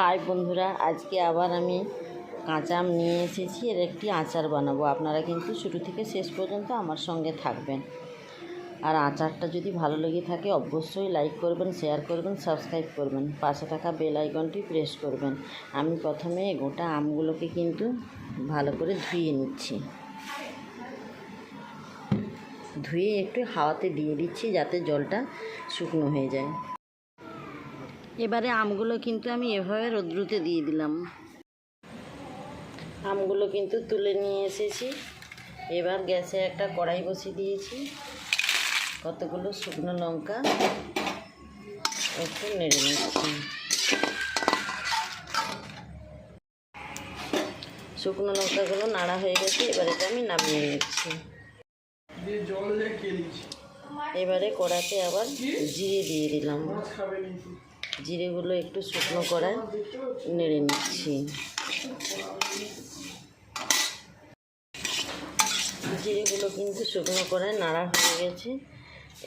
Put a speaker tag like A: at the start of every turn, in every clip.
A: High বন্ধুরা, আজকে আবার আমি কাঁচা আম নিয়ে এসেছি, এর একটি আচার বানাবো। আপনারা কিন্তু শুরু থেকে শেষ পর্যন্ত আমার সঙ্গে থাকবেন। আর আচারটা যদি ভালো লেগে থাকে, অবশ্যই লাইক করবেন, শেয়ার করবেন, সাবস্ক্রাইব করবেন। পাশে থাকা বেল আইকনটি প্রেস করবেন। আমি প্রথমে গোটা আমগুলোকে কিন্তু ভালো করে ধুয়ে নিচ্ছি। ধুয়ে একটু হাওয়াতে দিয়ে দিচ্ছি যাতে জলটা শুকনো হয়ে যায়। এবারে আমগুলো কিন্তু আমি এভাবে রোদ্রুতে দিয়ে দিলাম। আমগুলো কিন্তু তুলে নিয়ে এসেছি। এবার গ্যাসে একটা কড়াই বসিয়ে দিয়েছি। কতগুলো শুকনো লঙ্কা একটু নেড়ে নিচ্ছি। শুকনো লঙ্কাগুলো নাড়া হয়ে গেছে, এবার আমি নামিয়ে নিচ্ছি। এবারে কড়াতে আবার জিরে দিয়ে দিলাম। জিরেগুলো একটু শুকনো করায় নেড়ে নিচ্ছি। জিরেগুলো কিন্তু শুকনো করায় নাড়া হয়ে গেছে।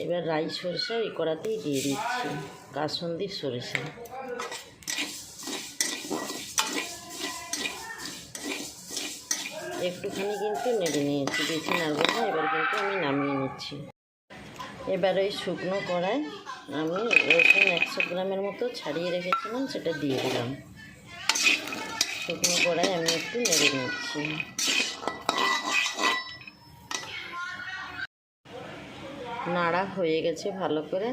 A: এবার রাই সরিষা ওই কড়াতেই দিয়ে দিচ্ছি, কাসন্দির সরিষা। একটুখানি কিন্তু নেড়ে নিয়েছি, বেশি নাড়ব না, এবার কিন্তু আমি নামিয়ে নিচ্ছি। এবার ওই শুকনো কড়ায় আমি রসুন একশো গ্রামের মতো ছাড়িয়ে রেখেছিলাম, সেটা দিয়ে দিলাম। শুকনো কড়াই আমি একটু নেড়ে নিচ্ছি। নাড়া হয়ে গেছে ভালো করে।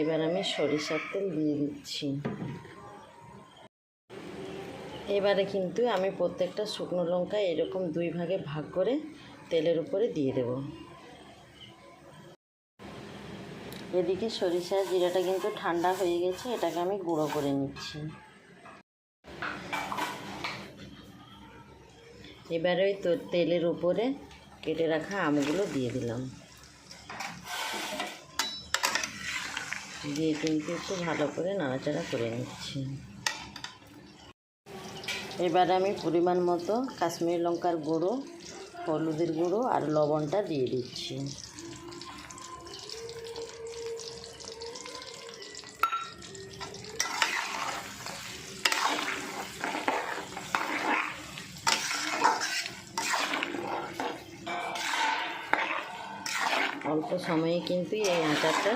A: এবার আমি সরিষার তেল দিয়ে দিচ্ছি। এবারে কিন্তু আমি প্রত্যেকটা শুকনো লঙ্কা এরকম দুই ভাগে ভাগ করে তেলের উপরে দিয়ে দেবো। এদিকে সরিষা জিরাটা কিন্তু ঠান্ডা হয়ে গেছে, এটাকে আমি গুঁড়ো করে নিচ্ছি। এবারে ওই তো তেলের উপরে কেটে রাখা আমগুলো দিয়ে দিলাম। দিয়ে কিন্তু একটু ভালো করে নাড়াচাড়া করে নিচ্ছি। এবার আমি পরিমাণ মতো কাশ্মীরি লঙ্কার গুঁড়ো, হলুদের গুঁড়ো আর লবণটা দিয়ে দিচ্ছি। অল্প সময়ে কিন্তু এই আচারটা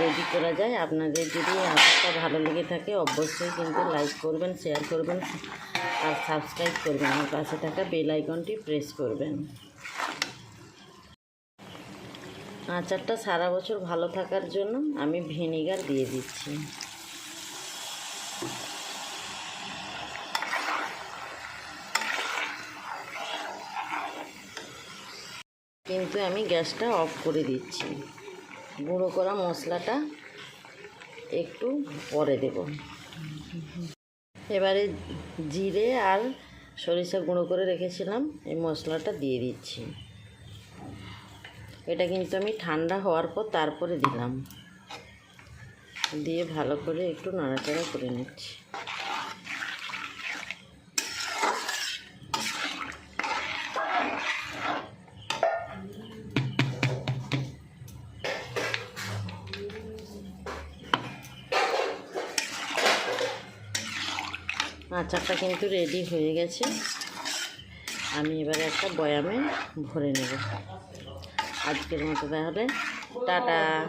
A: রেডি করা যায়। আপনাদের যদি এই আচারটা ভালো লেগে থাকে, অবশ্যই কিন্তু লাইক করবেন শেয়ার করবেন আর সাবস্ক্রাইব করবেন। আমার পাশে থাকা বেলাইকনটি প্রেস করবেন। আচারটা সারা বছর ভালো থাকার জন্য আমি ভিনিগার দিয়ে দিচ্ছি। কিন্তু আমি গ্যাসটা অফ করে দিচ্ছি। গুঁড়ো করা মশলাটা একটু পরে দেব। এবারে জিরে আর সরিষা গুঁড়ো করে রেখেছিলাম, এই মশলাটা দিয়ে দিচ্ছি। এটা কিন্তু আমি ঠান্ডা হওয়ার পর তারপরে দিলাম। দিয়ে ভালো করে একটু নাড়াচাড়া করে নিচ্ছি। আচারটা কিন্তু রেডি হয়ে গেছে। আমি এবারে একটা বয়ামে ভরে নেব। আজকের মতো তাহলে, টাটা।